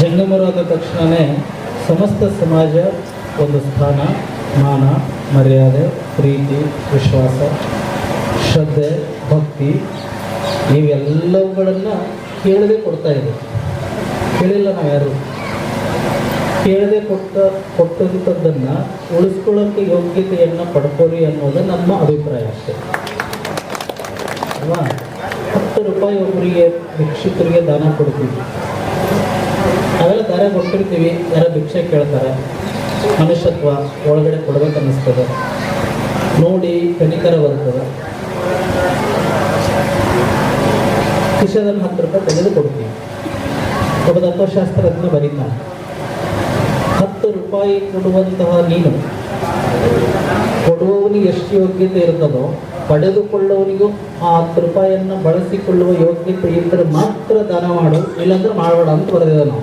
ಜಂಗಮರು ಆದ ತಕ್ಷಣವೇ ಸಮಸ್ತ ಸಮಾಜ ಒಂದು ಸ್ಥಾನ, ಮಾನ, ಮರ್ಯಾದೆ, ಪ್ರೀತಿ, ವಿಶ್ವಾಸ, ಶ್ರದ್ಧೆ, ಭಕ್ತಿ, ಇವೆಲ್ಲವುಗಳನ್ನು ಕೇಳದೆ ಕೊಡ್ತಾ ಇದೆ. ಕೇಳಿಲ್ಲ ನಾವು ಯಾರು? ಕೇಳದೆ ಕೊಟ್ಟ, ಕೊಟ್ಟಂಥದ್ದನ್ನು ಉಳಿಸ್ಕೊಳ್ಳೋಕ್ಕೆ ಯೋಗ್ಯತೆಯನ್ನು ಪಡ್ಕೋರಿ ಅನ್ನೋದು ನಮ್ಮ ಅಭಿಪ್ರಾಯ ಅಷ್ಟೇ. ಅಲ್ವಾ? ಹತ್ತು ರೂಪಾಯಿ ಒಬ್ಬರಿಗೆ ಭಿಕ್ಷುಕರಿಗೆ ದಾನ ಕೊಡ್ತೀವಿ. ದಾರ ಕೊಟ್ಟಿರ್ತೀವಿ, ಯಾರ ಭಿಕ್ಷೆ ಕೇಳ್ತಾರೆ, ಮನುಷ್ಯತ್ವ ಒಳಗಡೆ ಕೊಡ್ಬೇಕು ಅನ್ನಿಸ್ತದೆ. ನೋಡಿ ಕನಿಕರ ಬರ್ತದೆ. ಕಿಶದಲ್ಲಿ ಹತ್ತು ರೂಪಾಯಿ ತೆಗೆದು ಕೊಡ್ತೀವಿ. ಒಬ್ಬ ತತ್ವಶಾಸ್ತ್ರಜ್ಞ ಬರೀತಾನೆ. ಹತ್ತು ರೂಪಾಯಿ ಕೊಡುವಂತಹ ನೀನು, ಕೊಡುವವನಿಗೆ ಎಷ್ಟು ಯೋಗ್ಯತೆ ಇರ್ತದೋ ಪಡೆದುಕೊಳ್ಳುವವನಿಗೂ ಆ ಹತ್ತು ರೂಪಾಯಿಯನ್ನು ಬಳಸಿಕೊಳ್ಳುವ ಯೋಗ್ಯತೆ ಇದ್ದರೆ ಮಾತ್ರ ದಾನ ಮಾಡು, ಇಲ್ಲಾಂದ್ರೆ ಮಾಡಬೇಡ ಅಂತ ಬರೆದಿದೆ ನಾವು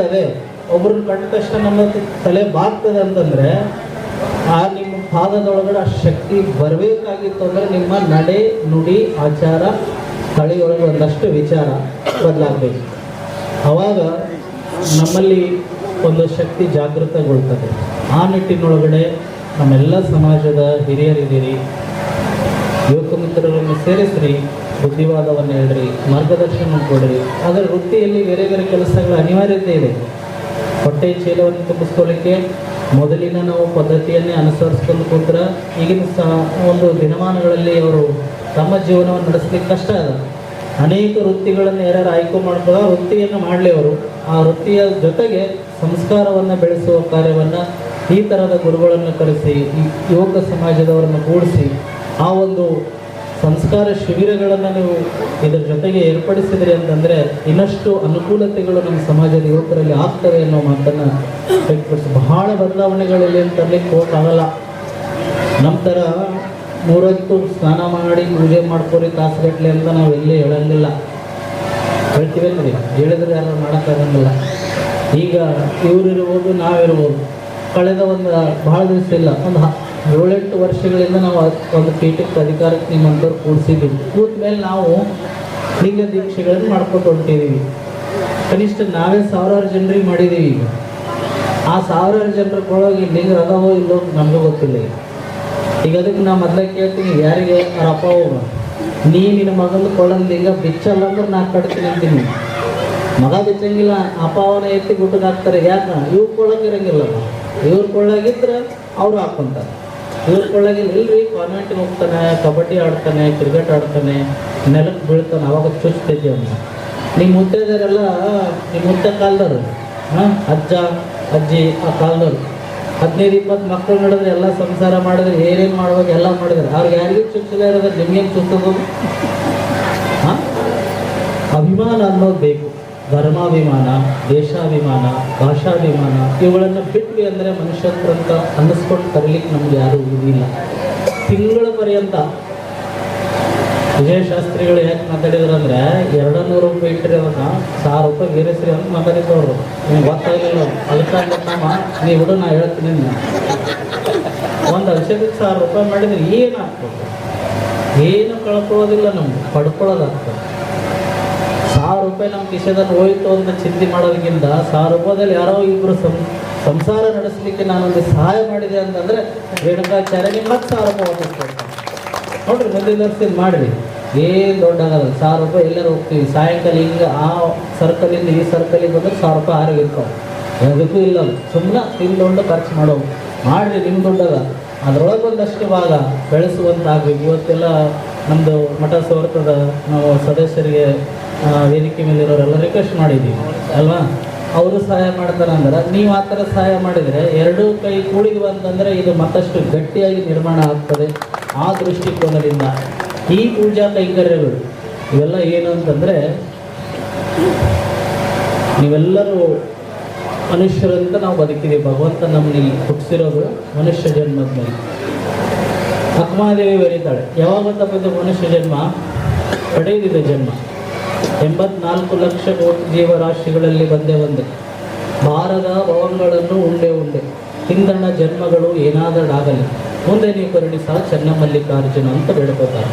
ಗುರುಗಳು ಹೇಳಿದ್ದಾರೆ ಕಂಡ ತಕ್ಷಣ ನಮ್ಮ ತಲೆ ಬಾಗ್ತದೆ ಅಂತಂದ್ರೆ, ಆ ನಿಮ್ಮ ಪಾದದೊಳಗಡೆ ಆ ಶಕ್ತಿ ಬರಬೇಕಾಗಿತ್ತು ಅಂದ್ರೆ ನಿಮ್ಮ ನಡೆ, ನುಡಿ, ಆಚಾರ, ತಳಿಯೊಳಗೆ ಒಂದಷ್ಟು ವಿಚಾರ ಬದಲಾಗಬೇಕು. ಅವಾಗ ನಮ್ಮಲ್ಲಿ ಒಂದು ಶಕ್ತಿ ಜಾಗೃತಗೊಳ್ತದೆ. ಆ ನಿಟ್ಟಿನೊಳಗಡೆ ನಮ್ಮೆಲ್ಲ ಸಮಾಜದ ಹಿರಿಯರಿದ್ದೀರಿ ಯುವಕ ಮಿತ್ರರನ್ನು ಸೇರಿಸ್ರಿ ಬುದ್ಧಿವಾದವನ್ನು ಹೇಳ್ರಿ, ಮಾರ್ಗದರ್ಶನ ಕೊಡ್ರಿ. ಆದರೆ ವೃತ್ತಿಯಲ್ಲಿ ಬೇರೆ ಬೇರೆ ಕೆಲಸಗಳ ಅನಿವಾರ್ಯತೆ ಇದೆ. ಹೊಟ್ಟೆ ಚೀಲವನ್ನು ತುಂಬಿಸ್ಕೊಳ್ಳಿಕ್ಕೆ ಮೊದಲಿನ ನಾವು ಪದ್ಧತಿಯನ್ನೇ ಅನುಸರಿಸ್ಕೊಂಡು ಕೂತ್ರೆ ಈಗಿನ ಸಹ ಒಂದು ದಿನಮಾನಗಳಲ್ಲಿ ಅವರು ತಮ್ಮ ಜೀವನವನ್ನು ನಡೆಸಲಿಕ್ಕೆ ಕಷ್ಟ ಅದ. ಅನೇಕ ವೃತ್ತಿಗಳನ್ನು ಯಾರ್ಯಾರು ಆಯ್ಕೆ ಮಾಡ್ಕೊಳ್ಳೋ ವೃತ್ತಿಯನ್ನು ಮಾಡಲಿ ಅವರು. ಆ ವೃತ್ತಿಯ ಜೊತೆಗೆ ಸಂಸ್ಕಾರವನ್ನು ಬೆಳೆಸುವ ಕಾರ್ಯವನ್ನು ಈ ಥರದ ಗುರುಗಳನ್ನು ಕರೆಸಿ ಈ ಯುವಕ ಸಮಾಜದವರನ್ನು ಕೂಡಿಸಿ, ಆ ಒಂದು ಸಂಸ್ಕಾರ ಶಿಬಿರಗಳನ್ನು ನೀವು ಇದರ ಜೊತೆಗೆ ಏರ್ಪಡಿಸಿದ್ರಿ ಅಂತಂದರೆ ಇನ್ನಷ್ಟು ಅನುಕೂಲತೆಗಳು ನಮ್ಮ ಸಮಾಜದ ಯುವಕರಲ್ಲಿ ಆಗ್ತವೆ ಅನ್ನೋ ಮಾತನ್ನು ವ್ಯಕ್ತಪಡಿಸಿ. ಬಹಳ ಬದಲಾವಣೆಗಳಲ್ಲಿ ಅಂತ ಕೋಟ್ ಆಗಲ್ಲ. ನಮ್ಮ ಥರ ಮೂರೊತ್ತು ಸ್ನಾನ ಮಾಡಿ ಪೂಜೆ ಮಾಡ್ಕೊರಿ ತಾಸುಗಟ್ಟಲೆ ಅಂತ ನಾವು ಎಲ್ಲಿ ಹೇಳಂಗಿಲ್ಲ. ಹೇಳ್ತೀವಿ ನೋಡಿ ಹೇಳಿದ್ರೆ ಯಾರು ಮಾಡೋಕ್ಕಾಗಂಗಿಲ್ಲ. ಈಗ ಇವರಿರ್ಬೋದು ನಾವಿರ್ಬೋದು. ಕಳೆದ ಒಂದು ಭಾಳ ದಿವಸ ಇಲ್ಲ, ಒಂದು ಏಳೆಂಟು ವರ್ಷಗಳಿಂದ ನಾವು ಒಂದು ಪೀಠಕ್ಕೆ ಅಧಿಕಾರಕ್ಕೆ ನಿಮ್ಮಂಥವ್ರು ಕೂಡಿಸಿದ್ದೀವಿ ಕೂತ ಮೇಲೆ ನಾವು ಲಿಂಗ ದೀಕ್ಷೆಗಳನ್ನು ಮಾಡ್ಕೊಂಡು ಹೊಂಟಿದ್ದೀವಿ ಕನಿಷ್ಠ ನಾವೇ ಸಾವಿರಾರು ಜನರಿಗೆ ಮಾಡಿದ್ದೀವಿ ಈಗ. ಆ ಸಾವಿರಾರು ಜನರೊಳಗೆ ಲಿಂಗ ರಥವೋ ಇಲ್ಲೋ ನಮಗೆ ಗೊತ್ತಿಲ್ಲ ಈಗ. ಅದಕ್ಕೆ ನಾ ಮೊದಲೇ ಕೇಳ್ತೀನಿ, ಯಾರಿಗೆ ಅಪ್ಪ ಹೋಗ ನೀ ನಿನ್ನ ಮಗನ ಕೊಳ್ಳನ್ ಲಿಂಗ ಬಿಚ್ಚಲ್ಲ ಅಂದ್ರೆ ನಾ ಕಟ್ತೀನಿ ಅಂತೀನಿ. ಮಗ ಬಿಚ್ಚಂಗಿಲ್ಲ, ಅಪ್ಪ, ಅವನ ಎತ್ತಿ ಗುಟ್ಟಕ್ಕೆ ಹಾಕ್ತಾರೆ ಯಾಕೆ? ಇವ್ರು ಕೊಳ್ಳಂಗಿರಂಗಿಲ್ಲ ಇವ್ರು ಕೊಳ್ಳಾಗಿದ್ರೆ ಅವರು ಹಾಕೊಂತಾರೆ. ಇವ್ರ ಕೊಳ್ಳಾಗಿಲ್ಲ ಇಲ್ರಿ ಕಾನ್ವೆಂಟ್ಗೆ ಹೋಗ್ತಾನೆ, ಕಬಡ್ಡಿ ಆಡ್ತಾನೆ ಕ್ರಿಕೆಟ್ ಆಡ್ತಾನೆ ನೆಲಕ್ಕೆ ಬೀಳ್ತಾನೆ, ಅವಾಗ ಚುಚ್ತೈತಿ ಅವನು. ನಿಮ್ಮ ಮುತ್ತೈದರೆಲ್ಲ ನಿಮ್ಮ ಮುತ್ತೆ ಕಾಲದವರು. ಹಾಂ, ಅಜ್ಜ, ಅಜ್ಜಿ, ಆ ಕಾಲದವರು. ಹದಿನೈದು, ಇಪ್ಪತ್ತು ಮಕ್ಕಳು ನಡೆದ್ರೆ ಎಲ್ಲ ಸಂಸಾರ ಮಾಡಿದ್ರೆ, ಏನೇನು ಮಾಡುವಾಗ ಎಲ್ಲ ಮಾಡಿದ್ರೆ, ಅವ್ರಿಗೆ ಯಾರಿಗೂ ಚುಚ್ಚದೇ ಇರೋದ್ರೆ ನಿಮ್ಗೇನು ಚುಚ್ಚೋದು ಹಾಂ? ಅಭಿಮಾನ ಅನ್ನೋದು ಬೇಕು. ಧರ್ಮಾಭಿಮಾನ ದೇಶಾಭಿಮಾನ, ಭಾಷಾಭಿಮಾನ ಇವುಗಳನ್ನು ಬಿಟ್ವಿ ಅಂದರೆ ಮನುಷ್ಯತ್ವ ಅಂತ ಅನ್ನಿಸ್ಕೊಂಡು ತರಲಿಕ್ಕೆ ನಮ್ಗೆ ಯಾರೂ ಇದಿಲ್ಲ ತಿಂಗಳ ಪರ್ಯಂತ ವಿಜಯಶಾಸ್ತ್ರಿಗಳು ಯಾಕೆ ಮಾತಾಡಿದ್ರು ಅಂದ್ರೆ ಎರಡು ನೂರು ರೂಪಾಯಿ ಇಟ್ಟರೆ ಅವನ್ನ ಸಾವಿರ ರೂಪಾಯಿ ಗೇರಿಸ್ರಿ ಅಂತ ಮಾತಾಡಿದ್ದವರು. ನಿಮ್ಗೆ ಗೊತ್ತಾಗಿಲ್ಲ ಅದಕ್ಕಾಗಿ ನಮ್ಮ ನೀ ಬಿಡು ನಾ ಹೇಳ್ತೀನಿ ಒಂದು ಔಷಧಕ್ಕೆ ಸಾವಿರ ರೂಪಾಯಿ ಮಾಡಿದ್ರೆ ಏನಾಗ್ತದೆ ಏನು ಕಳ್ಕೊಳ್ಳೋದಿಲ್ಲ ನಮ್ಗೆ. ಪಡ್ಕೊಳ್ಳೋದಾಗ್ತದೆ. ಸಾವಿರ ರೂಪಾಯಿ ನಮ್ಮ ಕಿಶದಲ್ಲಿ ಹೋಯ್ತು ಅಂತ ಚಿಂತೆ ಮಾಡೋದಕ್ಕಿಂತ ಸಾವಿರ ರೂಪಾಯಿದಲ್ಲಿ ಯಾರೋ ಇಬ್ಬರು ಸಂಸಾರ ನಡೆಸಲಿಕ್ಕೆ ನಾನೊಂದು ಸಹಾಯ ಮಾಡಿದೆ ಅಂತಂದರೆ ನಿಮ್ಗೆ ಮತ್ತೆ ಸಾವಿರ ರೂಪಾಯಿ ವಾಪಸ್ ಕೊಡ್ತಾರೆ. ನೋಡ್ರಿ, ಮುಂದಿನ ವರ್ಷದ ಮಾಡಿರಿ. ಏನು ದೊಡ್ಡ ಆಗಲ್ಲ. ಸಾವಿರ ರೂಪಾಯಿ ಎಲ್ಲರೂ ಹೋಗ್ತೀವಿ. ಸಾಯಂಕಾಲ ಹಿಂಗೆ ಆ ಸರ್ಕಲಿಂದ ಈ ಸರ್ಕಲಿಗೆ ಬಂದರೆ ಸಾವಿರ ರೂಪಾಯಿ ಆರೋಗ್ಯ ಇರ್ತಾವೆ. ಅದಕ್ಕೂ ಇಲ್ಲ ಸುಮ್ಮನೆ ತಿಂದುಕೊಂಡು ಖರ್ಚು ಮಾಡೋ ಮಾಡಿರಿ ನಿಮ್ಮ ದುಡ್ಡದ ಅದರೊಳಗೆ ಒಂದಷ್ಟು ಭಾಗ ಬೆಳೆಸುವಂತಾಗಬೇಕು ಇವತ್ತೆಲ್ಲ ನಮ್ಮದು ಮಠ ಸೋರ್ತದ ನಾವು ಸದಸ್ಯರಿಗೆ ವೇದಿಕೆ ಮೇಲೆ ಇರೋರೆಲ್ಲ ರಿಕ್ವೆಸ್ಟ್ ಮಾಡಿದ್ದೀವಿ ಅಲ್ವಾ? ಅವರು ಸಹಾಯ ಮಾಡ್ತಾರೆ ಅಂದ್ರೆ, ನೀವು ಆ ಥರ ಸಹಾಯ ಮಾಡಿದರೆ ಎರಡೂ ಕೈ ಕೂಡಿದ್ವು ಅಂತಂದರೆ ಇದು ಮತ್ತಷ್ಟು ಗಟ್ಟಿಯಾಗಿ ನಿರ್ಮಾಣ ಆಗ್ತದೆ ಆ ದೃಷ್ಟಿಕೋನದಿಂದ. ಈ ಪೂಜಾ ಕೈಂಕರ್ಯಗಳು, ಇವೆಲ್ಲ ಏನು ಅಂತಂದರೆ ನೀವೆಲ್ಲರೂ ಮನುಷ್ಯರಂತ ನಾವು ಬದುಕಿದ್ದೀವಿ ಭಗವಂತ ನಮ್ಮಲ್ಲಿ ಹುಟ್ಟಿಸಿರೋದು ಮನುಷ್ಯ ಜನ್ಮದ ಮೇಲೆ ಅಕ್ಮಾದೇವಿ ಬರೀತಾಳೆ. ಯಾವಾಗ ತಪ್ಪಿದ ಮನುಷ್ಯ ಜನ್ಮ? ಪಡೆಯದಿದೆ ಜನ್ಮ. ಎಂಬತ್ನಾಲ್ಕು ಲಕ್ಷ ಕೋಟಿ ಜೀವರಾಶಿಗಳಲ್ಲಿ ಬಂದೇ ಬಂದೆ ಭಾರದ ಭವನಗಳನ್ನು ಉಂಡೆ ಉಂಡೆ. ಹಿಂದಣ್ಣ ಜನ್ಮಗಳು ಏನಾದಡಾಗಲಿ ಮುಂದೆ ನೀವು ಕರುಣಿಸ ಚನ್ನಮಲ್ಲಿಕಾರ್ಜುನ ಅಂತ ಬೇಡ್ಕೋತಾರೆ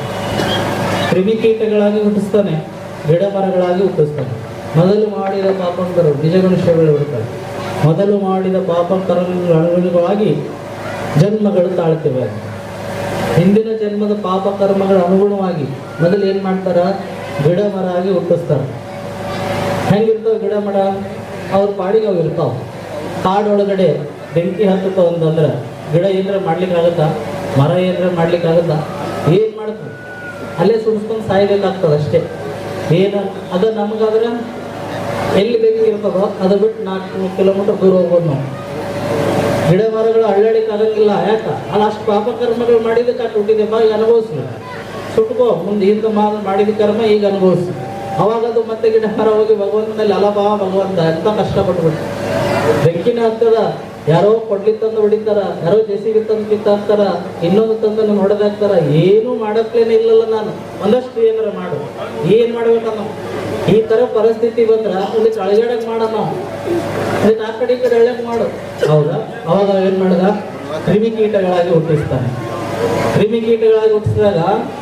ಕ್ರಿಮಿಕೀಟಗಳಾಗಿ ಹುಟ್ಟಿಸ್ತಾನೆ. ಗಿಡ ಮರಗಳಾಗಿ ಹುಟ್ಟಿಸ್ತಾನೆ. ಮೊದಲು ಮಾಡಿದ ಪಾಪಕರು ನಿಜಗಣುಷ್ಯಗಳು ಬಿಡ್ತಾರೆ ಮೊದಲು ಮಾಡಿದ ಪಾಪ ಕರ್ಮಗಳ ಅನುಗುಣವಾಗಿ ಜನ್ಮಗಳು ತಾಳ್ತಿವೆ. ಹಿಂದಿನ ಜನ್ಮದ ಪಾಪ ಕರ್ಮಗಳ ಅನುಗುಣವಾಗಿ ಮೊದಲು ಏನು ಮಾಡ್ತಾರ? ಗಿಡ ಮರ ಆಗಿ ಹುಟ್ಟಿಸ್ತಾರೆ. ಹೆಂಗಿರ್ತಾವ ಗಿಡ ಮರ? ಅವ್ರ ಪಾಡಿಗೆ ಅವು ಇರ್ತಾವ. ಕಾಡೊಳಗಡೆ ಬೆಂಕಿ ಹತ್ತುತ್ತ ಅಂತಂದ್ರೆ ಗಿಡ ಏನರ ಮಾಡ್ಲಿಕ್ಕಾಗತ್ತಾ? ಮರ ಏನರ ಮಾಡ್ಲಿಕ್ಕಾಗತ್ತಾ? ಏನು ಮಾಡ್ತಾರೆ? ಅಲ್ಲೇ ಸುಡಿಸ್ಕೊಂಡು ಸಾಯ್ಬೇಕಾಗ್ತದೆ ಅಷ್ಟೇ ಏನು? ಅದು ನಮಗಾದ್ರೆ ಎಲ್ಲಿ ಬೇಕಿರ್ತದೋ ಅದ ಬಿಟ್ಟು ನಾಲ್ಕು ಕಿಲೋಮೀಟರ್ ದೂರ ಹೋಗೋದು ನಾವು. ಗಿಡ ಮರಗಳು ಅಳ್ಳಾಡಿಕ್ ಆಗಂಗಿಲ್ಲ ಯಾಕ? ಅಲ್ಲ, ಅಷ್ಟು ಪಾಪ ಕರ್ಮಗಳು ಅಷ್ಟು ಹುಟ್ಟಿದೆಪ್ಪ ಈಗ ಅನುಭವಿಸ್ಲಿ. ಸುಟ್ಕೋ, ಮುಂದೆ ಹಿಂದೆ ಮಾ ಮಾಡಿದ ಕರ್ಮ ಈಗ ಅನುಭವಿಸು ಅವಾಗ ಅದು ಮತ್ತೆ ಗಿಡ ಮರ ಹೋಗಿ ಭಗವಂತನಲ್ಲಿ ಅಲಭಾವ ಭಗವಂತ, ಎಂತ ಕಷ್ಟಪಟ್ಬಿಟ್ಟು ಬೆಂಕಿನ ಹತ್ತದ ಯಾರೋ ಕೊಡ್ಲಿ ತಂದು ಹೊಡಿತಾರ, ಯಾರೋ ಜೆಸಿಬಿ ತಂದು ಕಿತ್ತಾಕ್ತಾರ, ಇನ್ನೊಂದು ತಂದು ಹೊಡೆದಾಕ್ತಾರ, ಏನು ಮಾಡಕ್ಲೇನೆ ಇಲ್ಲಲ್ಲ ನಾನು. ಒಂದಷ್ಟು ಏನಾರ ಮಾಡು. ಏನ್ ಮಾಡ್ಬೇಕನ್ನ ಈ ತರ ಪರಿಸ್ಥಿತಿ ಬಂದ್ರ ಅಲ್ಲಿ ಅಳಗಾಡಕ್ ಮಾಡ ನಾವು ಆ ಕಡೆ ಈ ಕಡೆ ಮಾಡು. ಹೌದಾ? ಅವಾಗ ಏನ್ ಮಾಡ್ದ? ಕ್ರಿಮಿಕೀಟಗಳಾಗಿ ಹುಟ್ಟಿಸ್ತಾನೆ. ಕ್ರಿಮಿಕೀಟಗಳಾಗಿ ಹುಟ್ಟಿಸಿದಾಗ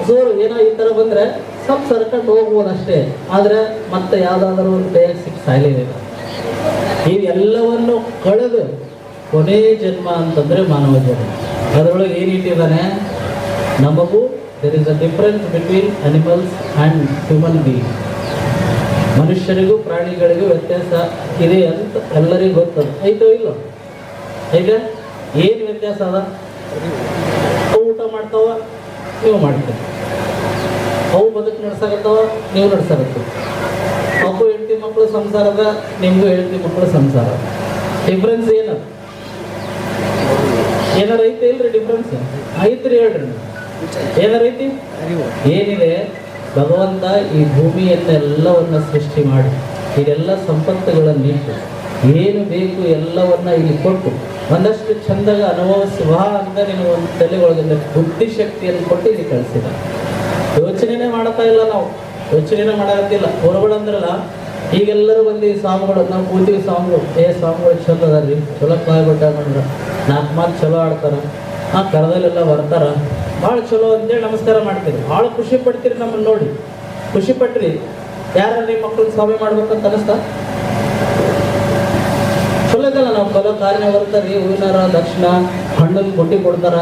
ಜೋರು ಏನೋ ಈ ತರ ಬಂದ್ರೆ ಸ್ವಲ್ಪ ಸರ್ಕಟ್ ಹೋಗ್ಬೋದು ಅಷ್ಟೇ. ಆದ್ರೆ ಮತ್ತೆ ಯಾವ್ದಾದ್ರು ಒಂದು ಬೇಗ ಸಿಕ್ಕಿ ಸಾಯಲೇಬೇಕು ಇವೆಲ್ಲವನ್ನು ಕಳೆದು ಕೊನೆ ಜನ್ಮ ಅಂತಂದ್ರೆ ಮಾನವ ಜನ್ಮ ಅದರೊಳಗೆ ಏನಿಟ್ಟಿದ್ದಾನೆ ನಮಗೂ there is a difference between animals and human being ಮನುಷ್ಯರಿಗೂ ಪ್ರಾಣಿಗಳಿಗೂ ವ್ಯತ್ಯಾಸ ಇದೆ ಅಂತ ಎಲ್ಲರಿಗೂ ಗೊತ್ತದ. ಐತೋ ಇಲ್ಲೋ? ಈಗ ಏನು ವ್ಯತ್ಯಾಸ ಅದ? ಊಟ ಮಾಡ್ತಾವ, ನೀವು ಮಾಡ್ತೇವೆ ಅವು ಬದುಕು ನಡ್ಸಕತ್ತವ, ನೀವು ನಡ್ಸಕತ್ತೀವಿ ಅವು ಹೆಂಡತಿ ಮಕ್ಕಳು ಸಂಸಾರದ, ನಿಮಗೂ ಹೆಂಡತಿ ಮಕ್ಕಳು ಸಂಸಾರ. ಡಿಫ್ರೆನ್ಸ್ ಏನದ ಏನಾರ ಐತೆ ಇಲ್ರಿ ಡಿಫ್ರೆನ್ಸ್ ಐತ್ರಿ ಹೇಳ್ರಿ. ಏನಾರ ಐತಿ ಏನಿದೆ? ಭಗವಂತ ಈ ಭೂಮಿಯನ್ನೆಲ್ಲವನ್ನ ಸೃಷ್ಟಿ ಮಾಡಿ, ಇದೆಲ್ಲ ಸಂಪತ್ತುಗಳನ್ನು ಇಟ್ಟು ಏನು ಬೇಕು ಎಲ್ಲವನ್ನ ಇಲ್ಲಿ ಕೊಟ್ಟು, ಒಂದಷ್ಟು ಚಂದಾಗ ಅನುಭವಿಸುವ ಅಂತ ನೀನು ಒಂದು ತಲೆ ಒಳಗಿಂದ ಬುದ್ಧಿಶಕ್ತಿಯನ್ನು ಕೊಟ್ಟು ಇಲ್ಲಿ ಕಳಿಸಿದ. ಯೋಚನೆನೇ ಮಾಡ್ತಾ ಇಲ್ಲ ನಾವು. ಯೋಚನೆನೇ ಮಾಡಾಕತ್ತಿಲ್ಲ. ಹೊರಗಳಂದ್ರಲ್ಲ ಈಗೆಲ್ಲರೂ ಬಂದು ಸ್ವಾಮಿಗಳು, ನಾವು ಕೂತೀವಿ ಸ್ವಾಮಿಗಳು. ಏ ಸ್ವಾಮಿಗಳು, ಚಲೋ ಅದಾರ್ರಿ. ಚಲೋ ಕಾಯ್ಬಿಟ್ಟ ನೋಡ್ರ ನಾಲ್ಕು ಮಾತು ಚಲೋ ಆಡ್ತಾರೆ. ಆ ಕರದಲ್ಲೆಲ್ಲ ಬರ್ತಾರ. ಭಾಳ ಚಲೋ ಅಂತೇಳಿ ನಮಸ್ಕಾರ ಮಾಡ್ತೀರಿ. ಭಾಳ ಖುಷಿ ಪಡ್ತೀರಿ ನಮ್ಮನ್ನು ನೋಡಿ. ಖುಷಿ ಪಟ್ರಿ. ಯಾರ ನಿಮ್ಮ ಮಕ್ಕಳು ಸ್ವಾಮಿ ಮಾಡ್ಬೇಕಂತ ಅನಿಸ್ತಾ? ಚಲೋ ನಾವು ಕಲೋ ಕಾರ್ಯ ಬರ್ತಾರೆ ಹೂವಿನಾರ ದಕ್ಷಿಣ, ಹಣ್ಣನ್ನು ಕೊಟ್ಟಿ ಕೊಡ್ತಾರ.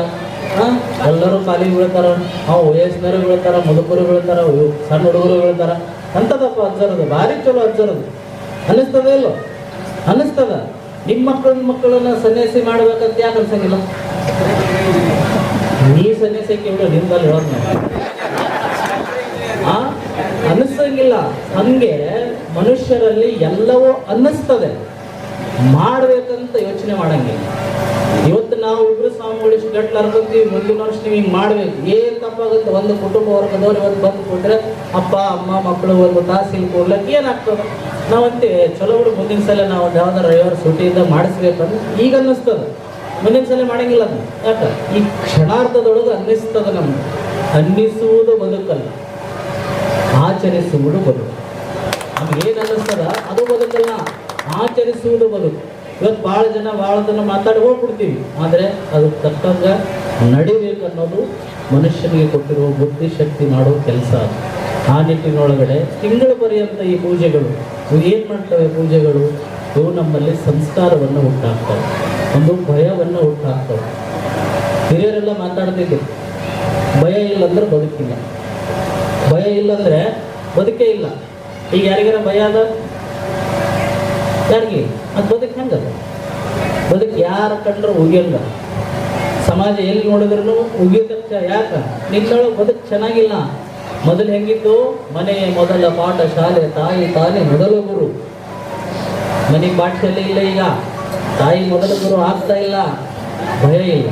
ಎಲ್ಲರೂ ಕಾಲಿಗೆ ಬೀಳ್ತಾರ ಅವ ವಯಸ್ಸಿನವರು ಬೀಳ್ತಾರ ಮುದುಕರು ಬೀಳ್ತಾರ ಸಣ್ಣ ಹುಡುಗರು ಬೀಳ್ತಾರ. ಅಂತದಪ್ಪ ಅಜ್ಜರದು, ಭಾರಿ ಚಲೋ ಅಜ್ಜರದು. ಅನ್ನಿಸ್ತದ ಇಲ್ಲೋ ಅನ್ನಿಸ್ತದ? ನಿಮ್ಮ ಮಕ್ಕಳ ಮಕ್ಕಳನ್ನ ಸನ್ಯಾಸಿ ಮಾಡ್ಬೇಕಂತ ಯಾಕೆ ಅನ್ಸಂಗಿಲ್ಲ? ನೀ ಸನ್ಯಾಸಿ ಬಿಡು ನಿಂದಲ್ಲಿ ಹೇಳೋದ್ ಆ? ಅನ್ನಿಸ್ತಂಗಿಲ್ಲ. ಹಂಗೆ ಮನುಷ್ಯರಲ್ಲಿ ಎಲ್ಲವೂ ಅನ್ನಿಸ್ತದೆ. ಮಾಡ್ಬೇಕಂತ ಯೋಚನೆ ಮಾಡಂಗಿಲ್ಲ. ಇವತ್ತು ನಾವು ಇಬ್ರು ಸ್ವಾಮಿಗಳು ಇಷ್ಟು ಗಟ್ಲ ಅರ್ಕೊಂತೀವಿ ಮುಂದಿನ ವರ್ಷ ನೀವು ಹಿಂಗೆ ಮಾಡ್ಬೇಕು. ಏನು ತಪ್ಪಾಗುತ್ತೆ? ಒಂದು ಕುಟುಂಬ ವರ್ಗದವ್ರು ಇವತ್ತು ಬಂದು ಕೊಟ್ರೆ ಅಪ್ಪ, ಅಮ್ಮ ಮಕ್ಕಳು ಒಂದು ತಾಸು ಇಲ್ಲಿ ಕೊಡ್ಲಕ್ಕೆ ಏನಾಗ್ತದೆ ನಾವಂತೀವಿ ಚಲೋ ಬಿಡು, ಮುಂದಿನ ಸಲ ನಾವು ಯಾವ್ದಾರು ಯಾವ್ದಾರ ರವಿವಾರ ಸೂಟಿಯಿಂದ ಮಾಡಿಸ್ಬೇಕಂದ್ರೆ ಈಗ ಅನ್ನಿಸ್ತದೆ. ಮುಂದಿನ ಸಲ ಮಾಡಂಗಿಲ್ಲ ಅದು. ಯಾಕೆ? ಈ ಕ್ಷಣಾರ್ಧದೊಳಗೆ ಅನ್ನಿಸ್ತದ ನಮ್ಗೆ. ಅನ್ನಿಸುವುದು ಬದುಕಲ್ಲ. ಆಚರಿಸುವುದು ಬದುಕು. ನಮ್ಗೆ ಏನು ಅನ್ನಿಸ್ತದ? ಅದು ಬದುಕಲ್ಲ. ಆಚರಿಸುವುದು ಬದುಕು ಇವತ್ತು ಭಾಳ ಜನ ಭಾಳ ಜನ ಮಾತಾಡಿ ಹೋಗ್ಬಿಡ್ತೀವಿ. ಆದರೆ ಅದು ತಕ್ಕಂಗ ನಡಿಬೇಕನ್ನೋದು ಮನುಷ್ಯನಿಗೆ ಕೊಟ್ಟಿರುವ ಬುದ್ಧಿಶಕ್ತಿ ಮಾಡೋ ಕೆಲಸ ಅದು. ಆ ನಿಟ್ಟಿನೊಳಗಡೆ ತಿಂಗಳು ಪರ್ಯಂತ ಈ ಪೂಜೆಗಳು ಏನು ಮಾಡ್ತವೆ ಪೂಜೆಗಳು? ಇವು ನಮ್ಮಲ್ಲಿ ಸಂಸ್ಕಾರವನ್ನು ಹುಟ್ಟಾಕ್ತವೆ ಒಂದು ಭಯವನ್ನು ಹುಟ್ಟಾಕ್ತವೆ ಹಿರಿಯರೆಲ್ಲ ಮಾತಾಡ್ತಿದ್ರು. ಭಯ ಇಲ್ಲಂದ್ರೆ ಬದುಕಿಲ್ಲ. ಭಯ ಇಲ್ಲಂದ್ರೆ ಬದುಕೇ ಇಲ್ಲ. ಈಗ ಯಾರಿಗಾರ ಭಯ ಅದ? ಯಾರಿಗೆ? ಮತ್ತು ಬದುಕು ಹೆಂಗದ ಬದುಕು ಯಾರು ಕಂಡ್ರೂ ಉಗಿಯಲ್ಲ. ಸಮಾಜ ಎಲ್ಲಿ ನೋಡಿದ್ರು ಉಗಿಯೋದಕ್ಕ ಯಾಕ? ನಿನ್ನೊಳಗೆ ಬದುಕು ಚೆನ್ನಾಗಿಲ್ಲ. ಮೊದಲು ಹೆಂಗಿತ್ತು? ಮನೆ ಮೊದಲ ಪಾಠ ಶಾಲೆ ತಾಯಿ ತಾನೇ ಮೊದಲ ಗುರು. ಮನೆ ಪಾಠಶಾಲೆ ಇಲ್ಲ ಈಗ. ತಾಯಿ ಮೊದಲ ಗುರು ಆಗ್ತಾ ಇಲ್ಲ. ಭಯ ಇಲ್ಲ.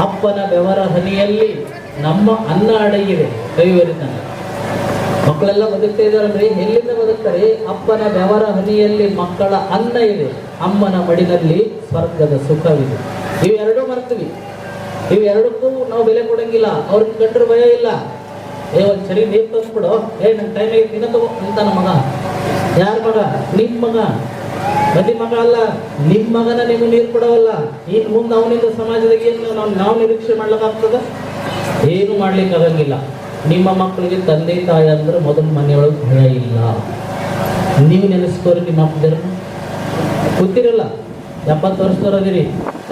ಅಪ್ಪನ ಬೆವರ ಹನಿಯಲ್ಲಿ ನಮ್ಮ ಅನ್ನ ಅಡಗಿದೆ ಕೈವರಿತಾನೆ ಮಕ್ಕಳೆಲ್ಲ ಬದುಕ್ತಾ ಇದಾರಲ್ರಿ ಎಲ್ಲಿಂದ ಬದುಕ್ತಾರೆ? ಅಪ್ಪನ ಬೆವರ ಹನಿಯಲ್ಲಿ ಮಕ್ಕಳ ಅನ್ನ ಇದೆ. ಅಮ್ಮನ ಮಡಿನಲ್ಲಿ ಸ್ವರ್ಗದ ಸುಖವಿದೆ. ಇವೆರಡೂ ಮರ್ತೀವಿ ಇವೆರಡಕ್ಕೂ ನಾವು ಬೆಲೆ ಕೊಡಂಗಿಲ್ಲ. ಅವ್ರಿಗೆ ಕಂಡ್ರೆ ಭಯ ಇಲ್ಲ. ಏ, ಒಂದು ಸರಿ ನೀರು ತಂದ್ಬಿಡು. ಏ ನನ್ನ ಟೈಮ್ ಐತಿ ದಿನ ತಗೋ ಅಂತಾನ ಮಗ. ಯಾರ ಮಗ? ನಿಮ್ಮ ಮಗ. ಮದಿ ಮಗ ಅಲ್ಲ. ನಿಮ್ಮ ಮಗನ ನೀವು ನೀರು ಕೊಡವಲ್ಲ. ಇನ್ನು ಮುಂದೆ ಅವನಿಂದ ಸಮಾಜದಾಗ ಏನು ನಾವು ನಾವು ನಿರೀಕ್ಷೆ ಮಾಡ್ಲಿಕ್ಕಾಗ್ತದ? ಏನು ಮಾಡ್ಲಿಕ್ಕೆ ಆಗಂಗಿಲ್ಲ ನಿಮ್ಮ ಮಕ್ಕಳಿಗೆ ತಂದೆ ತಾಯಿ ಅಂದ್ರೆ ಮೊದಲು ಮನೆಯೊಳಗೆ ಭಯ ಇಲ್ಲ. ನೀವು ನೆನೆಸ್ಕೋರಿ ನಿಮ್ಮ ಅಪ್ಪದರ ಗೊತ್ತಿರಲ್ಲ, ಎಪ್ಪತ್ತು ವರ್ಷದವ್ರು ಅದಿರಿ,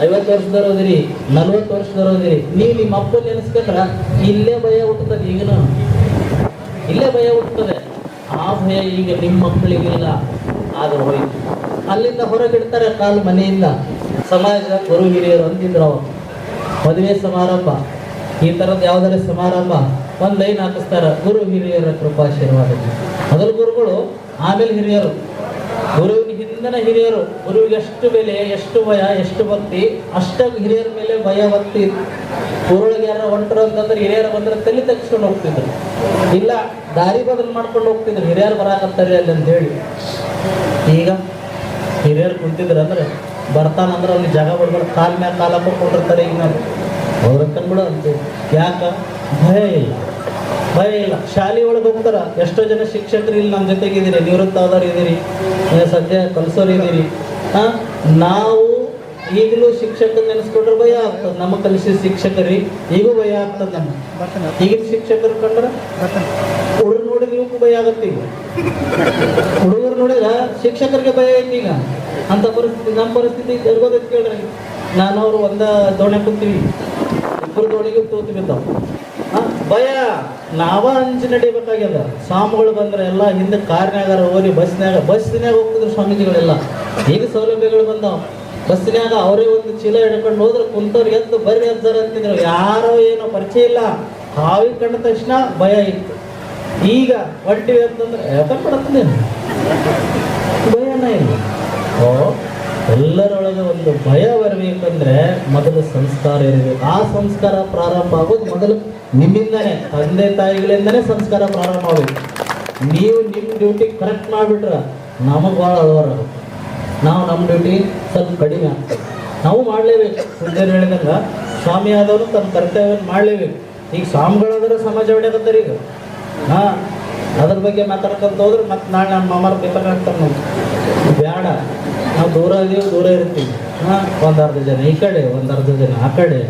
ಐವತ್ತು ವರ್ಷದವ್ರು ಅದಿರಿ, ನಲ್ವತ್ತು ವರ್ಷದವ್ರು ಅದಿರಿ. ನೀವು ನಿಮ್ಮ ಅಪ್ಪ ನೆನೆಸ್ಕೊಂಡ್ರ ಇಲ್ಲೇ ಭಯ ಹುಟ್ಟುತ್ತದೆ ಈಗನು. ಇಲ್ಲೇ ಭಯ ಹುಟ್ಟುತ್ತದೆ. ಆ ಭಯ ಈಗ ನಿಮ್ಮ ಮಕ್ಕಳಿಗಿಲ್ಲ ಆದ್ರೆ ಹೋಯ್ತು. ಅಲ್ಲಿಂದ ಹೊರಗಿಡ್ತಾರೆ ಕಾಲು ಮನೆಯಿಂದ. ಸಮಾಜ ಗುರು ಹಿರಿಯರು ಅಂತಿದ್ರು ಅವರು. ಮದುವೆ ಸಮಾರಂಭ. ಈ ಥರದ್ದು ಯಾವುದಾದ್ರೂ ಸಮಾರಂಭ? ಒಂದು ಲೈನ್ ಹಾಕಿಸ್ತಾರ, ಗುರು ಹಿರಿಯರ ಕೃಪಾಶೀರ್ವಾದ ಮೊದಲು ಗುರುಗಳು, ಆಮೇಲೆ ಹಿರಿಯರು. ಗುರುವಿನ ಹಿಂದನ ಹಿರಿಯರು, ಗುರುವಿಗೆ ಎಷ್ಟು ಬೆಲೆ, ಎಷ್ಟು ಭಯ ಎಷ್ಟು ಭಕ್ತಿ ಅಷ್ಟ ಹಿರಿಯರ ಮೇಲೆ ಭಯ, ಭಕ್ತಿ ಗುರುಗಳಿಗೆ ಯಾರು ಹೊಂಟರು ಅಂತಂದ್ರೆ ಹಿರಿಯರ ಬಂದ್ರೆ ತಲೆ ತಗ್ಸ್ಕೊಂಡು ಹೋಗ್ತಿದ್ರು. ಇಲ್ಲ, ದಾರಿ ಬದಲು ಮಾಡ್ಕೊಂಡು ಹೋಗ್ತಿದ್ರು. ಹಿರಿಯರು ಬರಾಕತ್ತಾರೆ ಅಲ್ಲಿ ಅಂತ ಹೇಳಿ. ಈಗ ಹಿರಿಯರು ಕುಂತಿದ್ರು ಅಂದ್ರೆ ಬರ್ತಾನಂದ್ರೆ ಅಲ್ಲಿ ಜಾಗ ಬಿಡ್ಬಾರ್ದು ಕಾಲ್ ಮ್ಯಾಲ ಕಾಲ ಕೊಟ್ಟಿರ್ತಾರೆ ಈಗ ಅವ್ರ ಬಿಡು ಅಂತೇಳಿ ಯಾಕ? ಭಯ ಇಲ್ಲ. ಭಯ ಇಲ್ಲ. ಶಾಲೆ ಒಳಗೆ ಹೋಗ್ತಾರ. ಎಷ್ಟೋ ಜನ ಶಿಕ್ಷಕರು ಇಲ್ಲಿ ನಮ್ಮ ಜೊತೆಗಿದ್ದೀರಿ. ನಿವೃತ್ತ ಆದವ್ರು ಇದ್ದೀರಿ ಸದ್ಯ ಕಲಿಸೋರು ಇದ್ದೀರಿ. ಹಾಂ? ನಾವು ಈಗಲೂ ಶಿಕ್ಷಕ ನೆನೆಸ್ಕೊಂಡ್ರೆ ಭಯ ಆಗ್ತದೆ. ನಮ್ಮ ಕಲಿಸಿದ ಶಿಕ್ಷಕರಿ ಈಗೂ ಭಯ ಆಗ್ತದೆ ನಮ್ಮ ಈಗಿನ ಶಿಕ್ಷಕರು ಕಂಡ್ರ ಹುಡುಗರು ನೋಡಿದ್ರೆ ಭಯ ಆಗತ್ತೆ ಈಗ. ಹುಡುಗರು ನೋಡಿದ್ರ ಶಿಕ್ಷಕರಿಗೆ ಭಯ ಐತಿ ಈಗ. ಅಂತ ಪರಿಸ್ಥಿತಿ ನಮ್ಮ ಪರಿಸ್ಥಿತಿ ಜರುಗೋದಕ್ಕೆ ಕೇಳ್ರಿ. ನಾನು ಅವರು ಒಂದ ದೋಣೆ ಕೂತೀವಿ. ಇಬ್ಬರು ದೋಣಿಗೆ ತೂತು ಬಿದ್ದಾವ. ಭಯ. ನಾವ ಅಂಜಿ ನಡಿಬೇಕಾಗ್ಯದ ಸ್ವಾಮಿಗಳು ಬಂದ್ರೆ ಎಲ್ಲ ಹಿಂದೆ ಕಾರ್ನ್ಯಾಗಾರ ಹೋಗಿ ಬಸ್ನಾಗ ಬಸ್ನ್ಯಾಗ ಹೋಗ್ತಿದ್ರು ಸ್ವಾಮೀಜಿಗಳೆಲ್ಲ. ಈಗ ಸೌಲಭ್ಯಗಳು ಬಂದಾವ. ಬಸ್ನ್ಯಾಗ ಅವರೇ ಒಂದು ಚೀಲ ಹಿಡ್ಕೊಂಡು ಹೋದ್ರೆ ಕುಂತವ್ರು ಎದ್ದು ಬರ್ರಿ ಎದ್ದಾರ ಅಂತಿದ್ರು. ಯಾರೋ ಏನೋ ಪರಿಚಯ ಇಲ್ಲ. ಹಾವಿ ಕಂಡ ತಕ್ಷಣ ಭಯ ಇತ್ತು. ಈಗ ಹೊಂಟಿವಿ ಅಂತಂದ್ರೆ ಯಾಕಂದ್ರೆ ಪಡತ್ತೇನೆ ಭಯನ ಇಲ್ಲ. ಓ ಎಲ್ಲರೊಳಗೆ ಒಂದು ಭಯ ಬರಬೇಕಂದ್ರೆ ಮೊದಲು ಸಂಸ್ಕಾರ ಇರಬೇಕು. ಆ ಸಂಸ್ಕಾರ ಪ್ರಾರಂಭ ಆಗೋದು ಮೊದಲು ನಿಮ್ಮಿಂದನೇ, ತಂದೆ ತಾಯಿಗಳಿಂದನೇ ಸಂಸ್ಕಾರ ಪ್ರಾರಂಭ ಆಗಬೇಕು ನೀವು ನಿಮ್ಮ ಡ್ಯೂಟಿ ಕರೆಕ್ಟ್ ಮಾಡಿಬಿಟ್ರೆ ನಮಗೆ ಭಾಳ ಅಳವರಾಗುತ್ತೆ ನಾವು ನಮ್ಮ ಡ್ಯೂಟಿ ಸ್ವಲ್ಪ ಕಡಿಮೆ ಆಗ್ತದೆ. ನಾವು ಮಾಡಲೇಬೇಕು. ಪೂಜ್ಯರು ಹೇಳಿದಂಗ, ಸ್ವಾಮಿ ಆದವರು ತಮ್ಮ ಕರ್ತವ್ಯವನ್ನು ಮಾಡಲೇಬೇಕು. ಈಗ ಸ್ವಾಮಿಗಳಾದ್ರೆ ಸಮಾಜ ಹೊಡ್ಯಾಕತ್ತಾರೆ ಈಗ ಹಾ ಅದ್ರ ಬಗ್ಗೆ ಮಾತಾಡ್ಕೊಂತ ಹೋದ್ರೆ ಮತ್ತೆ ನಾಳೆ ನಮ್ಮ ಮಾಮಾರ ಪೇಪರ್ ಹಾಕ್ತಾರೆ ಬೇಡ ನಾವು ದೂರ ಇದೀವಿ, ದೂರ ಇರ್ತೀವಿ. ಹಾಂ, ಒಂದು ಅರ್ಧ ಜನ ಈ ಕಡೆ, ಒಂದು ಅರ್ಧ ಜನ ಆ ಕಡೆ.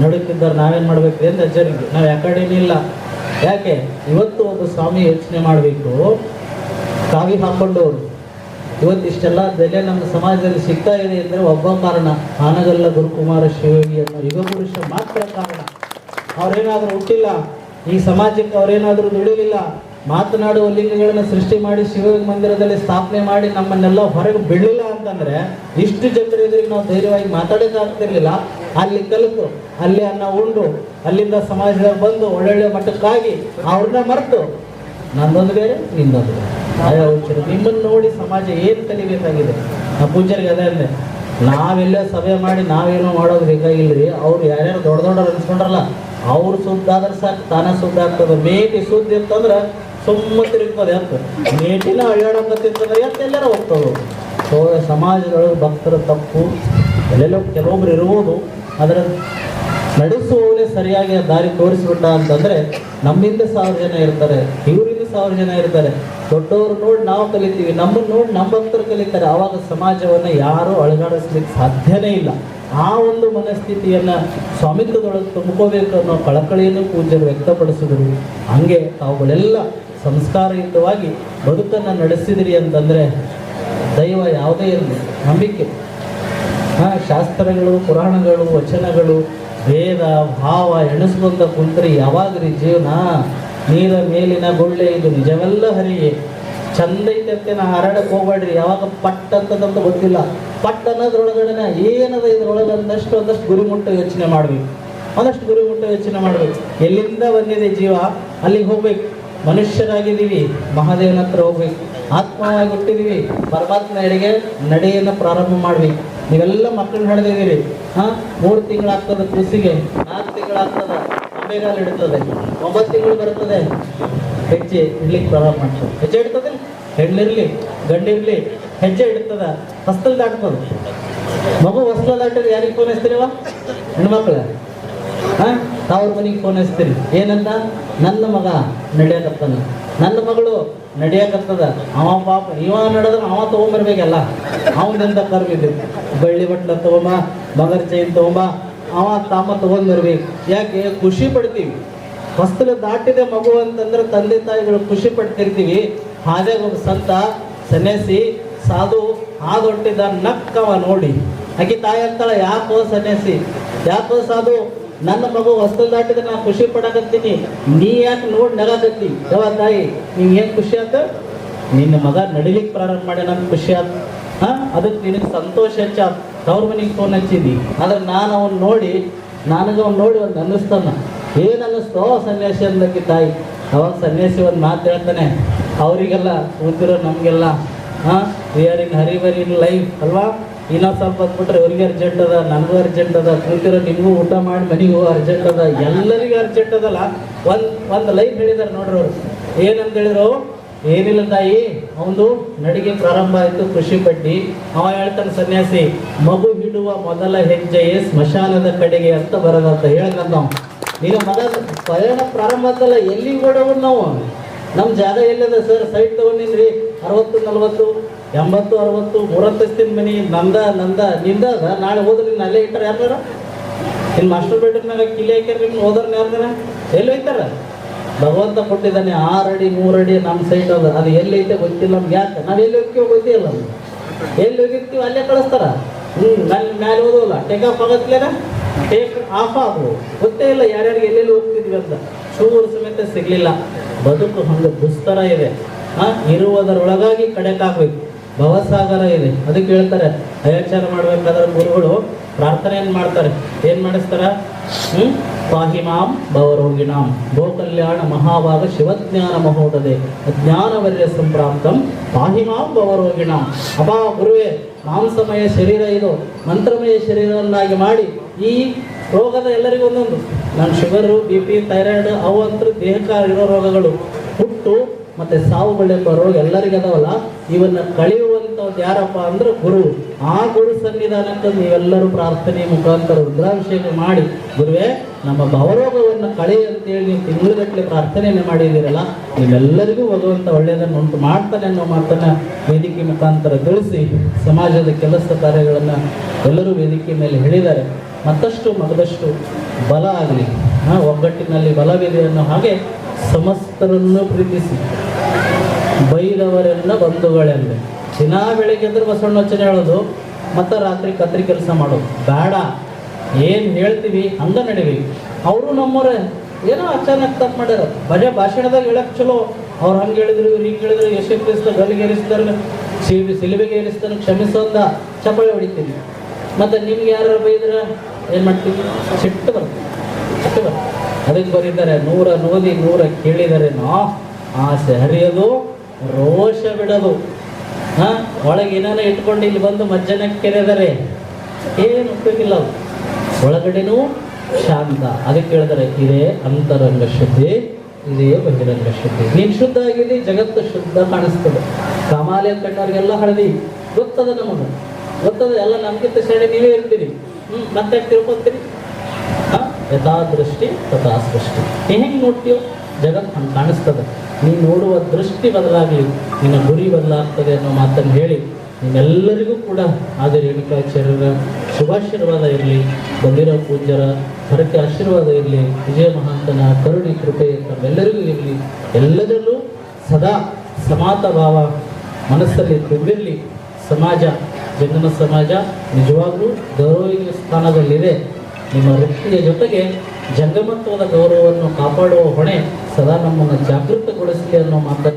ನಡುಕಿದ್ದಾರೆ ನಾವೇನು ಮಾಡ್ಬೇಕು ಅಂತ ಅಜ್ಜರಿಗೆ? ನಾವು ಯಾವ ಕಡೆನೂ ಇಲ್ಲ. ಯಾಕೆ? ಇವತ್ತು ಒಬ್ಬ ಸ್ವಾಮಿ ಯೋಚನೆ ಮಾಡಬೇಕು. ಕಾವಿ ಹಾಕೊಂಡವರು ಇವತ್ತು ಇಷ್ಟೆಲ್ಲ ಬೆಲೆ ನಮ್ಮ ಸಮಾಜದಲ್ಲಿ ಸಿಗ್ತಾ ಇದೆ ಅಂದರೆ ಒಬ್ಬ ಕಾರಣ. ಆನಗಲ್ಲ ಗುರುಕುಮಾರ ಶಿವಯೋಗಿ ಅನ್ನೋ ಯುಗ ಪುರುಷ ಮಾತ್ರ ಕಾರಣ. ಅವರೇನಾದರೂ ಹುಟ್ಟಿಲ್ಲ. ಈ ಸಮಾಜಕ್ಕೆ ಅವರೇನಾದರೂ ದುಡಿಲಿಲ್ಲ. ಮಾತನಾಡುವ ಲಿಂಗಗಳನ್ನು ಸೃಷ್ಟಿ ಮಾಡಿ ಶಿವ ಮಂದಿರದಲ್ಲಿ ಸ್ಥಾಪನೆ ಮಾಡಿ ನಮ್ಮನ್ನೆಲ್ಲ ಹೊರಗೆ ಬಿಡಲಿಲ್ಲ ಅಂತಂದ್ರೆ ಇಷ್ಟು ಜನರು ಎದುರಿಗೆ ನಾವು ಧೈರ್ಯವಾಗಿ ಮಾತಾಡೋಕೆ ಆಗ್ತಿರ್ಲಿಲ್ಲ. ಅಲ್ಲಿ ಕಲಿತು, ಅಲ್ಲಿ ಅನ್ನ ಉಂಡು, ಅಲ್ಲಿಂದ ಸಮಾಜದಲ್ಲಿ ಬಂದು ಒಳ್ಳೊಳ್ಳೆ ಮಟ್ಟಕ್ಕಾಗಿ ಅವ್ರನ್ನ ಮರೆತು. ನಂದೊಂದು ಬೇರೆ, ನಿಂದೊಂದು ಬೇರೆ. ನಿಮ್ಮನ್ನು ನೋಡಿ ಸಮಾಜ ಏನು ಕಲಿಬೇಕಾಗಿದೆ? ಆ ಪೂಜ್ಯರಿಗೆ ಅದೇ ಅಂದೆ. ನಾವೆಲ್ಲ ಸಭೆ ಮಾಡಿ ನಾವೇನೋ ಮಾಡೋದು ಬೇಕಾಗಿಲ್ರಿ. ಅವ್ರು ಯಾರ್ಯಾರು ದೊಡ್ಡ ದೊಡ್ಡವ್ರು ಅನ್ಸ್ಕೊಂಡ್ರಲ್ಲ ಅವ್ರು ಸುದ್ದಾದ್ರೆ ಸಾಕು, ತಾನೇ ಸುದ್ದಾಗ್ತದೆ. ಮೇಟಿ ಸುದ್ದಿ ಅಂತಂದ್ರೆ ಸುಮ್ಮ ತಿರುಗ್ತದೆ ಅಂತ. ಮೇಟಿನ ಅಳ್ಳಾಡಕತ್ತಿರ್ತಂದ್ರೆ ಎತ್ತ ಎಲ್ಲಾರ ಹೋಗ್ತದೆ ಸೊ ಸಮಾಜದೊಳಗೆ ಭಕ್ತರ ತಪ್ಪು. ಎಲ್ಲೆಲ್ಲೋ ಕೆಲವೊಬ್ರು ಇರ್ಬೋದು ಅದರ ನಡೆಸುವವನೇ ಸರಿಯಾಗಿ ದಾರಿ ತೋರಿಸ್ಬಿಟ್ಟ ಅಂತಂದ್ರೆ ನಮ್ಮಿಂದ ಸಾವಿರ ಜನ ಇರ್ತಾರೆ, ಇವರಿಂದ ಸಾವಿರ ಜನ ಇರ್ತಾರೆ. ದೊಡ್ಡವರು ನೋಡಿ ನಾವು ಕಲಿತೀವಿ, ನಮ್ಮನ್ನು ನೋಡಿ ನಮ್ಮ ಭಕ್ತರು ಕಲಿತಾರೆ. ಆವಾಗ ಸಮಾಜವನ್ನು ಯಾರೂ ಅಳಗಾಡಿಸ್ಲಿಕ್ಕೆ ಸಾಧ್ಯನೇ ಇಲ್ಲ. ಆ ಒಂದು ಮನಸ್ಥಿತಿಯನ್ನ ಸ್ವಾಮಿತ್ವದೊಳಗೆ ತುಂಬ್ಕೋಬೇಕು ಅನ್ನೋ ಕಳಕಳಿಯನ್ನು ಪೂಜ್ಯರು ವ್ಯಕ್ತಪಡಿಸಿದ್ರು. ಹಂಗೆ ತಾವುಗಳೆಲ್ಲ ಸಂಸ್ಕಾರಯುತವಾಗಿ ಬದುಕನ್ನು ನಡೆಸಿದಿರಿ ಅಂತಂದ್ರೆ ದೈವ ಯಾವುದೇ ಇರಲಿ, ನಂಬಿಕೆ. ಹಾಂ ಶಾಸ್ತ್ರಗಳು, ಪುರಾಣಗಳು, ವಚನಗಳು, ವೇದ, ಭಾವ ಎಣಿಸ್ಕೊಂತ ಕುಂತ್ರಿ ಯಾವಾಗ್ರಿ ಜೀವನ? ನೀರ ಮೇಲಿನ ಗುಳ್ಳೆ, ಇದು ನಿಜವೆಲ್ಲ ಹರಿಯೇ. ಚಂದ ಐತೆ ನಾ ಹರಡಕ್ಕೆ ಹೋಗ್ಬೇಡ್ರಿ. ಯಾವಾಗ ಪಟ್ ಅಂತದಂತ ಗೊತ್ತಿಲ್ಲ. ಪಟ್ ಅನ್ನೋದ್ರೊಳಗಡೆ ಏನದ ಇದ್ರೊಳಗೆ ಒಂದಷ್ಟು ಒಂದಷ್ಟು ಗುರಿ ಮುಟ್ಟ ಯೋಚನೆ ಮಾಡ್ಬೇಕು. ಒಂದಷ್ಟು ಗುರಿ ಮುಟ್ಟ ಯೋಚನೆ ಮಾಡ್ಬೇಕು. ಎಲ್ಲಿಂದ ಬಂದಿದೆ ಜೀವ? ಅಲ್ಲಿಗೆ ಹೋಗ್ಬೇಕು. ಮನುಷ್ಯರಾಗಿದ್ದೀವಿ. ಮಹಾದೇವನ ಹತ್ರ ಹೋಗ್ಬೇಕು. ಆತ್ಮವಾಗಿ ಹುಟ್ಟಿದೀವಿ ಪರಮಾತ್ಮ ಎಡೆಗೆ ನಡೆಯನ್ನು ಪ್ರಾರಂಭ ಮಾಡ್ಬೇಕು. ನೀವೆಲ್ಲ ಮಕ್ಕಳು ನಡೆದಿದ್ದೀರಿ ಹಾ? ಮೂರು ತಿಂಗಳಾಗ್ತದೆ ಕೃಷಿಗೆ ನಾಲ್ಕು ತಿಂಗಳಾಗ್ತದೆ. ಅಂಬೆಗಾಲು ಇಡ್ತದೆ ಒಂಬತ್ತು ತಿಂಗಳು ಬರ್ತದೆ ಹೆಜ್ಜೆ ಇಡ್ಲಿಕ್ಕೆ ಪ್ರಾರಂಭ ಮಾಡ್ತದೆ ಹೆಜ್ಜೆ ಇಡ್ತದೆ? ಹೆಣ್ಣಿರ್ಲಿ ಗಂಡಿರಲಿ ಹೆಜ್ಜೆ ಇಡ್ತದ? ಹೊಸ್ತಲ್ ದಾಟ್ತದೆ ಮಗು ಹೊಸ್ಲ ದಾಟಿದ್ರೆ ಯಾರಿಗೆ ಫೋನ್ ಹಚ್ತೀರಿವ ಹೆಣ್ಮಕ್ಳ ಹಾ ತಾವ್ರ ಮನೆಗೆ ಫೋನ್ ಹಚ್ತೀರಿ. ಏನಂತ? ನನ್ನ ಮಗ ನಡೆಯಕತ್ತನ ನನ್ನ ಮಗಳು ನಡೆಯಕತ್ತದ. ಅವ ಪಾಪ, ಇವ ನಡೆದ್ರೆ ಅವ ತೊಗೊಂಬರ್ಬೇಕಲ್ಲ. ಅವನಿಂದ ಕರ್ಬಿದ್ದು ಬಳ್ಳಿ ಬಟ್ಲ ತಗೊಂಬ ಮಗರ್ ಚೈನ್ ತಗೊಂಬ, ಅವ ತಮ್ಮ ತಗೊಂಡ್ ಬರ್ಬೇಕು ಯಾಕೆ? ಖುಷಿ ಪಡ್ತೀವಿ. ಹೊಸ್ತಲು ದಾಟಿದೆ ಮಗು ಅಂತಂದ್ರೆ ತಂದೆ ತಾಯಿಗಳು ಖುಷಿ ಪಡ್ತಿರ್ತೀವಿ. ಹಾಗೆ ಒಬ್ಬ ಸಂತ, ಸನ್ಯಾಸಿ, ಸಾಧು ಹಾದೊಟ್ಟಿದ್ದ ನಕ್ಕವ ನೋಡಿ. ಆಕೆ ತಾಯಿ ಅಂತಾಳ, ಯಾಕೋ ಸನ್ಯಾಸಿ? ಯಾಕೋ ಸಾಧು? ನನ್ನ ಮಗು ವಸ್ತು ದಾಟಿದ್ರೆ ನಾ ಖುಷಿ ಪಡಕತ್ತೀನಿ. ನೀ ಯಾಕೆ ನೋಡಿ ನಗಾಕತ್ತಿ? ಯಾವ ತಾಯಿ, ನಿಂಗೆ ಏನು ಖುಷಿ ಆತ? ನಿನ್ನ ಮಗ ನಡಿಲಿಕ್ಕೆ ಪ್ರಾರಂಭ ಮಾಡಿ ನನ್ಗೆ ಖುಷಿ ಆತ. ಹಾ? ಅದಕ್ಕೆ ನಿನಗೆ ಸಂತೋಷ ಹೆಚ್ಚ ತವ್ರ ಮನೆಗೆ ಫೋನ್ ಹಚ್ಚಿದ್ದೀನಿ ಆದ್ರೆ ನಾನು ಅವನ್ ನೋಡಿ ನನಗೆ ಅವ್ನು ನೋಡಿ ಒಂದು ಅನ್ನಿಸ್ತಾನ. ಏನು ಅನ್ನಿಸ್ತೋ ಸನ್ಯಾಸಿ ಅಂದಕ್ಕೆ ತಾಯಿ. ಅವಾಗ ಸನ್ಯಾಸಿ ಒಂದು ಮಾತು ಹೇಳ್ತಾನೆ. ಅವರಿಗೆಲ್ಲ ಕೂತಿರೋ ನಮಗೆಲ್ಲ ಹಾಂ ವಿ ಆರ್ ಇನ್ ಹರಿವರಿ ಇನ್ ಲೈಫ್ ಅಲ್ವಾ? ಇನ್ನೊಂದು ಸ್ವಲ್ಪ ಬಂದ್ಬಿಟ್ರೆ ಬಿಟ್ರೆ ಅವ್ರಿಗೆ ಅರ್ಜೆಂಟ್ ಅದ, ನನಗೂ ಅರ್ಜೆಂಟ್ ಅದ. ಕೂತಿರೋ ನಿಮಗೂ ಊಟ ಮಾಡಿ ಮನೆಗೂ ಅರ್ಜೆಂಟ್ ಅದ. ಎಲ್ಲರಿಗೂ ಅರ್ಜೆಂಟ್ ಅದಲ್ಲ. ಒಂದು ಒಂದು ಲೈಫ್ ಹೇಳಿದಾರೆ ನೋಡ್ರಿ ಅವರು. ಏನಂತ ಹೇಳಿದ್ರು ಏನಿಲ್ಲ ತಾಯಿ ಅವನು ನಡಿಗೆ ಪ್ರಾರಂಭ ಆಯಿತು ಖುಷಿ ಪಟ್ಟಿ. ಅವ ಹೇಳ್ತಾನೆ ಸನ್ಯಾಸಿ, ಮಗು ಹಿಡುವ ಮೊದಲ ಹೆಜ್ಜೆಯೇ ಸ್ಮಶಾನದ ಕಡೆಗೆ ಅಂತ ಬರೋದಂತ ಹೇಳಿದ ನಾವು. ನೀನು ಮೊದಲ ಪಯಣ ಪ್ರಾರಂಭ ಎಲ್ಲಿ ಓಡೋದು ನಾವು? ನಮ್ಮ ಜಾಗ ಎಲ್ಲದ ಸರ್? ಸೈಟ್ ತಗೊಂಡಿನ್ರಿ ಅರವತ್ತು, ನಲ್ವತ್ತು, ಎಂಬತ್ತು, ಅರವತ್ತು ಮೂರತ್ತಿನ ಮನಿ, ನಂದ ನಂದ, ನಿಂದ ನಾಳೆ ಹೋದ್ರೆ ನಿನ್ನ ಅಲ್ಲೇ ಇಟ್ಟರೆ ಯಾರ್ದಾರ? ನಿನ್ನ ಮಾಸ್ಟರ್ ಬೆಡ್ರೂಮ್ನಾಗ ಕಿಲಿ ಹಾಕ್ಯಾರ ನಿಮ್ಗೆ ಹೋದ್ರ ಯಾರ್ದಾರ? ಎಲ್ಲಿ ಹೋಯ್ತಾರ? ಭಗವಂತ ಕೊಟ್ಟಿದ್ದಾನೆ ಆರು ಅಡಿ ಮೂರು ಅಡಿ ನಮ್ಮ ಸೈಟ್ ಅದ. ಅದು ಎಲ್ಲಿ ಐತೆ ಗೊತ್ತಿಲ್ಲ. ನಮ್ಗೆ ಯಾಕೆ? ನಾವು ಎಲ್ಲಿ ಹೋಗ್ತೀವೋ ಗೊತ್ತಿಲ್ಲ ಎಲ್ಲಿ ಹೋಗಿರ್ತೀವಿ ಅಲ್ಲೇ ಕಳಿಸ್ತಾರ. ಹ್ಞೂ ನನ್ನ ಮ್ಯಾಲೆ ಓದೋಲ್ಲ ಟೇಕ್ ಆಫ್ ಆಗತ್ಲೇನ ಟೇಕ್ ಆಫ್ ಆಗು. ಗೊತ್ತೇ ಇಲ್ಲ ಯಾರ್ಯಾರಿಗೆ ಎಲ್ಲೆಲ್ಲಿ ಹೋಗ್ತಿದ್ವಿ ಅಂತ. ಚೂರು ಸಮೇತ ಸಿಗ್ಲಿಲ್ಲ. ಬದುಕು ಹಂಗೆ ದುಸ್ತರ ಇದೆ. ಹಾಂ, ಇರುವುದರೊಳಗಾಗಿ ಕಡೆಕಾಗ್ಬೇಕು ಭವಸಾಗರ ಇದೆ. ಅದಕ್ಕೆ ಹೇಳ್ತಾರೆ ಅಯೋಚಾರ ಮಾಡ್ಬೇಕಾದ್ರೆ ಗುರುಗಳು ಪ್ರಾರ್ಥನೆಯನ್ನು ಮಾಡ್ತಾರೆ. ಏನ್ ಮಾಡಿಸ್ತಾರ? ಹ್ಮ್, ಪಾಹಿಮಾಂ ಭವರೋಗಿಣಾಂ. ಗೋಕಲ್ಯಾಣ ಮಹಾಭಾಗ ಶಿವಜ್ಞಾನ ಮಹೋದದೆ ಜ್ಞಾನವರ್ಯ ಸಂಪ್ರಾಪ್ತಂ ಪಾಹಿಮಾಂ ಭವರೋಗಿಣಾಂ. ಅಬಾ ಗುರುವೇ ಮಾಂಸಮಯ ಶರೀರ ಇದು ಮಂತ್ರಮಯ ಶರೀರವನ್ನಾಗಿ ಮಾಡಿ ಈ ರೋಗದ ಎಲ್ಲರಿಗೂ ಒಂದೊಂದು. ನಾನು ಶುಗರು, ಬಿ ಪಿ, ಥೈರಾಯ್ಡ್, ಅವು ಅಂತೂ ಇರೋ ರೋಗಗಳು ಹುಟ್ಟು ಮತ್ತೆ ಸಾವುಗಳೆಂಬ ರೋಗ ಎಲ್ಲರಿಗೂ ಅದಾವಲ್ಲ? ಇವನ್ನ ಕಳೆಯುವಂಥದ್ದು ಯಾರಪ್ಪ ಅಂದ್ರೆ ಗುರು. ಆ ಗುರು ಸನ್ನಿಧಾನಕ್ಕೆ ನೀವೆಲ್ಲರೂ ಪ್ರಾರ್ಥನೆ ಮುಖಾಂತರ ರುದ್ರಾಭಿಷೇಕ ಮಾಡಿ, ಗುರುವೇ, ನಮ್ಮ ಭವರೋಗವನ್ನು ಕಳೆ ಅಂತೇಳಿ ನೀವು ತಿಂಗಳುಗಟ್ಟಲೆ ಪ್ರಾರ್ಥನೆಯನ್ನು ಮಾಡಿದ್ದೀರಲ್ಲ ನೀವೆಲ್ಲರಿಗೂ ಭಗವಂತ ಒಳ್ಳೆಯದನ್ನು ಉಂಟು ಮಾಡ್ತಾನೆ ಅನ್ನೋ ಮಾತನ್ನ ವೇದಿಕೆ ಮುಖಾಂತರ ತಿಳಿಸಿ, ಸಮಾಜದ ಕೆಲಸ ಕಾರ್ಯಗಳನ್ನು ಎಲ್ಲರೂ ವೇದಿಕೆ ಮೇಲೆ ಹೇಳಿದ್ದಾರೆ. ಮತ್ತಷ್ಟು ಮಗದಷ್ಟು ಬಲ ಆಗಲಿ. ಒಗ್ಗಟ್ಟಿನಲ್ಲಿ ಬಲವಿದೆ ಅನ್ನೋ ಹಾಗೆ ಸಮಸ್ತರನ್ನು ಪ್ರೀತಿಸಿ. ಬೈದವರೆಲ್ಲ ಬಂಧುಗಳೆಲ್ಲ ದಿನ ಬೆಳಿಗ್ಗೆ ಎದ್ರೆ ಬಸವಣ್ಣಚನೆ ಹೇಳೋದು, ಮತ್ತೆ ರಾತ್ರಿ ಕತ್ರಿ ಕೆಲಸ ಮಾಡೋದು. ಬೇಡ ಏನು ಹೇಳ್ತೀವಿ, ಹಂಗ ನಡಿವಿ ಅವರು ನಮ್ಮವ್ರೆ, ಏನೋ ಅಚಾನಕ್ ತಪ್ಪು ಮಾಡ್ಯಾರ. ಬಜೆ ಭಾಷಣದಾಗ ಹೇಳಕ್ ಚಲೋ. ಅವ್ರು ಹಂಗೆ ಹೇಳಿದ್ರು, ಇವ್ರು ಹಿಂಗೆ ಹೇಳಿದ್ರು, ಯಶು ಕ್ರಿಸ್ತ ಗಲ್ಲಿಗೆ ಏರಿಸ್ತಾರೆ, ಸಿಬಿ ಸಿಲುಬೆಗೆ ಏರಿಸ್ತಾನೆ ಕ್ಷಮಿಸೋದ ಚಪ್ಪಳೆ ಹೊಡಿತೀವಿ ಮತ್ತೆ ನಿಮ್ಗೆ ಯಾರು ಬೈದ್ರೆ, ಏನು ಮಾಡ್ತೀವಿ ಸಿಟ್ಟು ಬರ್ತೀವಿ ಸಿಟ್ಟು ಬರ್ತೀವಿ ಅದಕ್ಕೆ ಬರೀತಾರೆ, ನೂರ ನೋದಿ ನೂರ ಕೇಳಿದರೆ ನಾ ಆಸೆ ಹರಿಯೋದು. ರೋಷ ಬಿಡೋದು ಹಾ? ಒಳಗೆ ಏನಾರ ಇಟ್ಕೊಂಡು ಇಲ್ಲಿ ಬಂದು ಮಜ್ಜನ ಕೆರೆದರೆ ಏನು ಉಪಯೋಗಿಲ್ಲ ಒಳಗಡೆನೂ ಶಾಂತ. ಅದಕ್ಕೆ ಹೇಳಿದರೆ ಇದೇ ಅಂತರಂಗ ಶುದ್ಧಿ, ಇದೇ ಬಹಿರಂಗ ಶುದ್ಧಿ. ನೀನು ಶುದ್ಧ ಆಗಿದೆ ಜಗತ್ತು ಶುದ್ಧ ಕಾಣಿಸ್ತದೆ. ಕಾಮಾಲೆ ಕಂಡವ್ರಿಗೆಲ್ಲ ಹಳದಿ. ಗೊತ್ತದ ನಮಗೆ? ಗೊತ್ತದ? ಎಲ್ಲ ನಮಗಿಂತ ಶ್ರೇಣಿ ನೀವೇ ಇರ್ತೀರಿ. ಹ್ಞೂ ಮತ್ತೆ ತಿಳ್ಕೊತೀರಿ. ಹಾ? ಯಥಾ ದೃಷ್ಟಿ ತಥಾ ಸೃಷ್ಟಿ ನೀ ಹೆಂಗೆ ನೋಡ್ತೀಯೋ? ಜಗತ್ತು ಕಾಣಿಸ್ತದೆ. ನೀನು ನೋಡುವ ದೃಷ್ಟಿ ಬದಲಾಗಿ ನಿನ್ನ ಗುರಿ ಬದಲಾಗ್ತದೆ ಅನ್ನೋ ಮಾತನ್ನು ಹೇಳಿ ನಿಮ್ಮೆಲ್ಲರಿಗೂ ಕೂಡ ಆದರೆ ರೇಣುಕಾಚಾರ್ಯರ ಶುಭಾಶೀರ್ವಾದ ಇರಲಿ, ಬಂದಿರೋ ಪೂಜ್ಯರ ಹರಕೆ ಆಶೀರ್ವಾದ ಇರಲಿ, ವಿಜಯ ಮಹಾಂತನ ಕರುಣಿ, ಕೃಪೆ ತಮ್ಮೆಲ್ಲರಿಗೂ ಇರಲಿ. ಎಲ್ಲದರಲ್ಲೂ ಸದಾ ಸಮಾತ ಭಾವ ಮನಸ್ಸಲ್ಲಿ ತುಂಬಿರಲಿ. ಸಮಾಜ ಜಂಗಮ ಸಮಾಜ ನಿಜವಾಗ್ಲೂ ಗೌರವ ಸ್ಥಾನದಲ್ಲಿದೆ. ನಿಮ್ಮ ವೃತ್ತಿಯ ಜೊತೆಗೆ ಜಂಗಮತ್ವದ ಗೌರವವನ್ನು ಕಾಪಾಡುವ ಹೊಣೆ ಸದಾ ನಮ್ಮನ್ನು ಜಾಗೃತಗೊಳಿಸಲಿ ಅನ್ನೋ ಮಾತನ್ನು